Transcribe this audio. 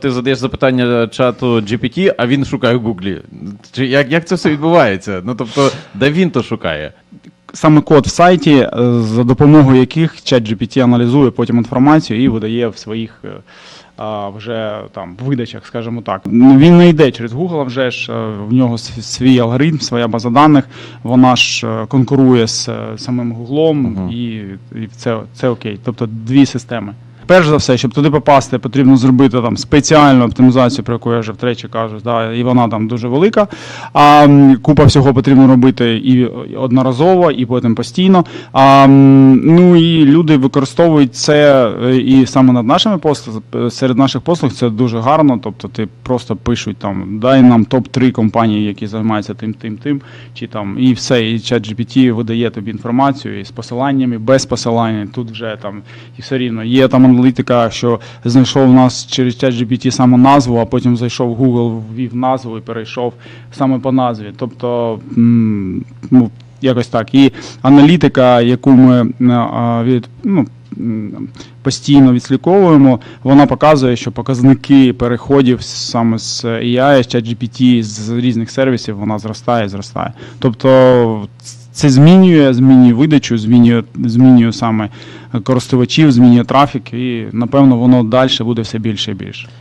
Ти задаєш запитання чату GPT, а він шукає в Гуглі. Чи як, як це все відбувається? Ну тобто, де він то шукає? Саме код в сайті, е, за допомогою яких ChatGPT аналізує потім інформацію і видає в своїх е, а, вже там видачах, скажімо так. Ну, Він не йде через Google, вже ж е, в нього свій алгоритм, своя база даних. Вона ж конкурує з самим Google, Мгм. і, і це, це окей. Тобто дві системи. Перш за все, щоб туди попасти, потрібно зробити там спеціальну оптимізацію, про яку я вже втричі кажу, да, і вона там дуже велика. А купа всього потрібно робити і одноразово, і потім постійно. А, ну і люди використовують це е, і саме над нашими послуг, серед наших послуг це дуже гарно. Тобто ти просто пишуть там, дай нам топ-3 компанії, які займаються тим, тим, тим, чи там, і все, і ChatGPT видає тобі інформацію і з посиланнями, без посилань. Тут вже там і все рівно. Є там аналітика, що знайшов у нас через ChatGPT саме назву, а потім зайшов в Google, ввів назву і перейшов саме по назві. Тобто, ну, якось так. І аналітика, яку ми е, від, ну, постійно відслідковуємо, вона показує, що показники переходів саме з AI, з ChatGPT, з різних сервісів, вона зростає, і зростає. Тобто це змінює, змінює видачу, змінює, змінює саме користувачів, змінює трафік, і напевно воно далі буде все більше і більше.